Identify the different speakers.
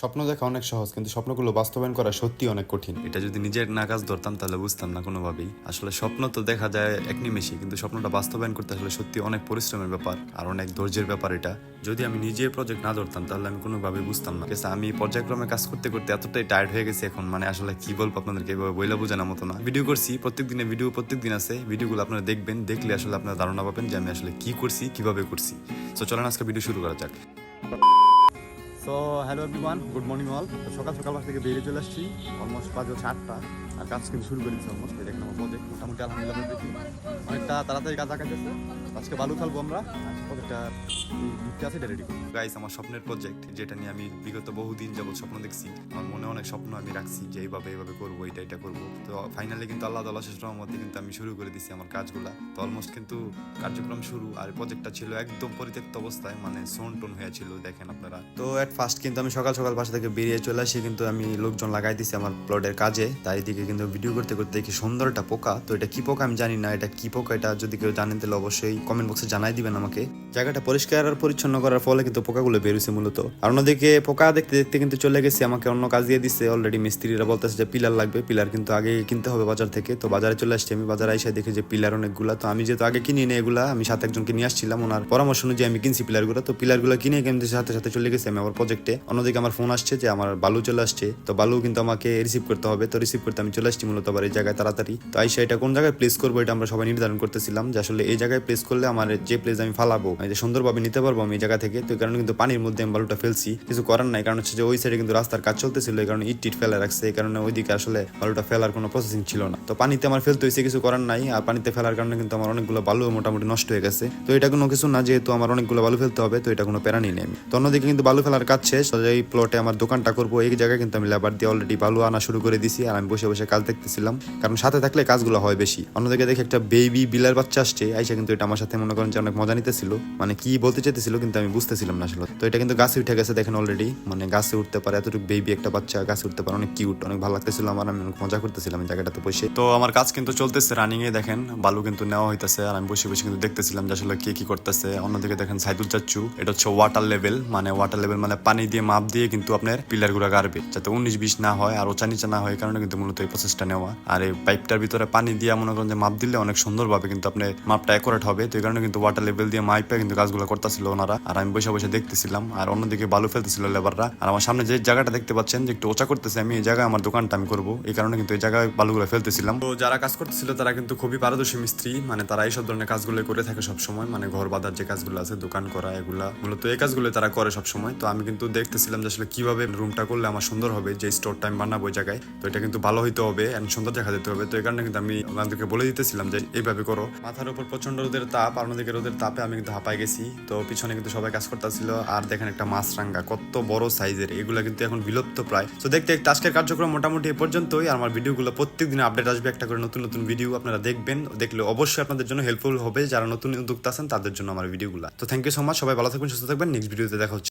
Speaker 1: স্বপ্ন দেখা অনেক সহজ কিন্তু স্বপ্নগুলো বাস্তবায়ন করা সত্যি অনেক কঠিন।
Speaker 2: এটা যদি নিজের না কাজ ধরতাম তাহলে বুঝতাম না কোনোভাবেই। আসলে স্বপ্ন তো দেখা যায় এক নিমেষে কিন্তু স্বপ্নটা বাস্তবায়ন করতে আসলে সত্যি অনেক পরিশ্রমের ব্যাপার আর অনেক ধৈর্যের ব্যাপার এটা। যদি আমি নিজে প্রজেক্ট না ধরতাম তাহলে আমি কোনোভাবে বুঝতাম না। আছে, আমি পর্যায়ক্রমে কাজ করতে করতে এতটাই টায়ার্ড হয়ে গেছি এখন মানে আসলে কি বলব আপনাদেরকে এভাবে বইলা বোঝানোর মতো না। ভিডিও করছি প্রত্যেক দিনে ভিডিও প্রত্যেক দিন আছে। ভিডিওগুলো আপনারা দেখবেন দেখলে আসলে আপনারা ধারণা পাবেন যে আমি আসলে কি করছি কীভাবে করছি। তো চলেন আজকে ভিডিও শুরু করা যাক।
Speaker 1: So hello everyone good morning all সকাল সকাল বাসা থেকে বেরিয়ে চলে আসছি। অলমোস্ট বাজে হচ্ছে আটটা। আর কাজ কিন্তু শুরু করেছি অলমোস্ট দেখেন আমার প্রজেক্ট মোটামুটি আলহামদুলিল্লাহ দেখি। অনেকটা তাড়াতাড়ি কাজ আগাইতেছে আজকে বালু ফেলব আমরা। প্রজেক্টটা দিতে আছে রেডি করব।
Speaker 2: গাইস আমার স্বপ্নের প্রজেক্ট যেটা নিয়ে আমি বিগত বহুদিন যাবত স্বপ্ন দেখছি। আমার মনে অনেক স্বপ্ন আমি রাখছি যে এইভাবে এইভাবে করব, এটা এটা করব। তো ফাইনালি কিন্তু আল্লাহ তাল্লাহ শেষ রহমতে কিন্তু আমি শুরু করে দিছি আমার কাজগুলা। তো অলমোস্ট কিন্তু কার্যক্রম শুরু। আর প্রজেক্টটা ছিল একদম পরিত্যক্ত অবস্থায় মানে সোন টোন হয়েছিল, দেখেন আপনারা। তো ফার্স্ট কিন্তু আমি সকাল সকাল বাসা থেকে বেরিয়ে চলে আসি, কিন্তু আমি লোকজন লাগাই দিছি আমার প্লটের কাজে। তাই দিকে কিন্তু ভিডিও করতে করতে দেখি সুন্দর একটা পোকা। তো এটা কি পোকা আমি জানি না, এটা কি পোকা এটা যদি কেউ জানেন তাহলে অবশ্যই কমেন্ট বক্সে জানাই দিবেন আমাকে। জায়গাটা পরিষ্কার আর পরিচ্ছন্ন করার ফলে কিন্তু পোকাগুলো বেরোছে মূলত। আর অন্যদিকে পোকা দেখতে দেখতে কিন্তু চলে গেছে, আমাকে অন্য কাজ দিয়ে দিচ্ছে অলরেডি মিস্ত্রিরা বলতেছে যে পিলার লাগবে, পিলার কিন্তু আগে কিনতে হবে বাজার থেকে। তো বাজারে চলে আসছি আমি, বাজারে এসে দেখি যে পিলার অনেকগুলা। তো আমি যেহেতু আগে কিনি না এগুলা, আমি সাথে একজনকে নিয়ে আসছিলাম, ওনার পরামর্শ অনুযায়ী আমি কিনছি পিলারগুলো। তো পিলারগুলো কিনে কিন্তু সাথে সাথে চলে গেছে, আমি আমার প্রজেক্টে অন্যদিকে আমার ফোন আসছে যে আমার বালু চলে আসছে। তো বালু কিন্তু আমাকে রিসিভ করতে হবে। তো রিসিভ করতে আমি চলে আসছি মূলত আবার এই জায়গায় তাড়াতাড়ি। তো আইসা এটা কোন জায়গায় প্লেস করব এটা আমরা সবাই নির্ধারণ করতেছিলাম যে আসলে এই জায়গায় প্লেস করলে আমার যে প্লেস আমি ফালাবো যে সুন্দরভাবে নিতে পারব আমি এই জায়গা থেকে, তো কারণে কিন্তু পানির মধ্যে আমি বালুটা ফেলছি। কিছু করার নাই, কারণ হচ্ছে যে ওই সাইডে কিন্তু রাস্তার কাজ চলতেছিল, এই কারণে ইট ফেলে রাখছে, এই কারণে ওইদিকে আসলে বালুটা ফেলার কোনো প্রসেসিং ছিল না। তো পানিতে আমার ফেলতে হয়েছে, কিছু করার নাই, আর পানিতে ফেলার কারণে কিন্তু আমার অনেকগুলো বালু মোটামুটি নষ্ট হয়ে গেছে। তো এটা কোনো কিছু না, যেহেতু আমার অনেকগুলো বালু ফেলতে হবে, তো এটা কোনো প্যারা নেই আমি। তো অন্যদিকে কিন্তু বালু ফেলার কাজ শেষ। এই প্লটে আমার দোকানটা করব এই জায়গায়, কিন্তু আমি লেবার দিয়ে অলরেডি বালু আনা শুরু করে দিছি আর আমি বসে বসে কাজ দেখতেছিলাম। কারণ সাথে থাকলে কাজগুলো হয় বেশি। অন্যদিকে দেখে একটা বেবি বিলার বাচ্চা আসছে, আইসা কিন্তু এটা আমার সাথে মনে করেন যে অনেক মজা নিতেছিল। মানে কি বলতে চাইতেছিল কিন্তু আমি বুঝতেছিলাম না আসলে। তো এটা কিন্তু গাছে উঠে গেছে দেখেন অলরেডি মানে গাছে উঠতে পারে, এতটুকু বেবি একটা বাচ্চা গাছে উঠতে পারে, অনেক কিউট অনেক ভালো লাগতেছিল আমার, আমি অনেক মজা করতেছিলাম জায়গাটাতে বসে। তো আমার কাজ কিন্তু চলতেছে রানিং এ দেখেন, বালু কিন্তু নেওয়া হইতেছে আর আমি বসে বসে কিন্তু দেখতেছিলাম যে আসলে কে কি করতেছে। অন্যদিকে দেখেন সাইদুল চাচ্চু, এটা হচ্ছে ওয়াটার লেভেল মানে ওয়াটার লেভেল মানে পানি দিয়ে মাপ দিয়ে কিন্তু আপনার পিলারগুলা গাড়বে, যাতে উনিশ বিশ না হয় আর ওচা নিচে না হয় কারণে কিন্তু মূলত এই প্রসেসটা নেওয়া। আর এই পাইপটার ভিতরে পানি দিয়ে মনে করেন যে মাপ দিলে অনেক সুন্দরভাবে কিন্তু আপনি মাপটা অ্যাকোরেট হবে। তো এই কারণে কিন্তু ওয়াটার লেভেল দিয়ে মাইপে কিন্তু কাজগুলো করতেছিল ওনারা। আর আমি বসে বসে দেখতেছিলাম, আর অন্যদিকে বালু ফেলতেছিল লেবাররা আর আমার সামনে যে জায়গাটা দেখতে পাচ্ছেন যে একটু ওচা করতেছে, আমি এই জায়গায় আমার দোকানটা আমি করব। এই কারণে কিন্তু এই জায়গায় বালুগুলো ফেলতেছিলাম। তো যারা কাজ করতেছিল তারা কিন্তু খুবই পারদর্শী মিস্ত্রি। মানে তারা এইসব ধরনের কাজগুলো করে থাকে সবসময়। মানে ঘর বাঁধার যে কাজগুলো আছে, দোকান করা, এগুলা। মূলত এই কাজগুলো তারা করে সবসময়। তো আমি কিন্তু দেখতেছিলাম যে আসলে কীভাবে রুমটা করলে আমার সুন্দর হবে, যে স্টোর টাইম বানাবো ওই জায়গায়। তো এটা কিন্তু ভালো হইতে হবে and সুন্দর দেখা যেতে হবে। তো এই কারণে কিন্তু আমি আপনাদেরকে বলে দিতেছিলাম যে এইভাবে করো। মাথার উপর প্রচণ্ড রোদের তাপ আর অন্যদিকে রোদের তাপে আমি কিন্তু হাঁপাই গেছি। তো পিছনে কিন্তু সবাই কাজ করতেছিল। আর দেখেন একটা মাছরাঙ্গা, কত বড় সাইজের এগুলা কিন্তু এখন বিলুপ্ত প্রায়। তো দেখতে দেখতে আজকের কার্যক্রম মোটামুটি এ পর্যন্তই। আর আমার ভিডিওগুলো প্রত্যেক দিন আপডেট আসবে একটা করে নতুন নতুন ভিডিও আপনারা দেখবেন। দেখলে অবশ্যই আপনাদের জন্য হেল্পফুল হবে। যারা নতুন উদ্যোক্তা আছেন, তাদের জন্য আমার ভিডিওগুলো। তো থ্যাংক ইউ সো মাচ সবাই ভালো থাকবেন, সুস্থ থাকবেন। নেক্সট ভিডিওতে দেখা হচ্ছে।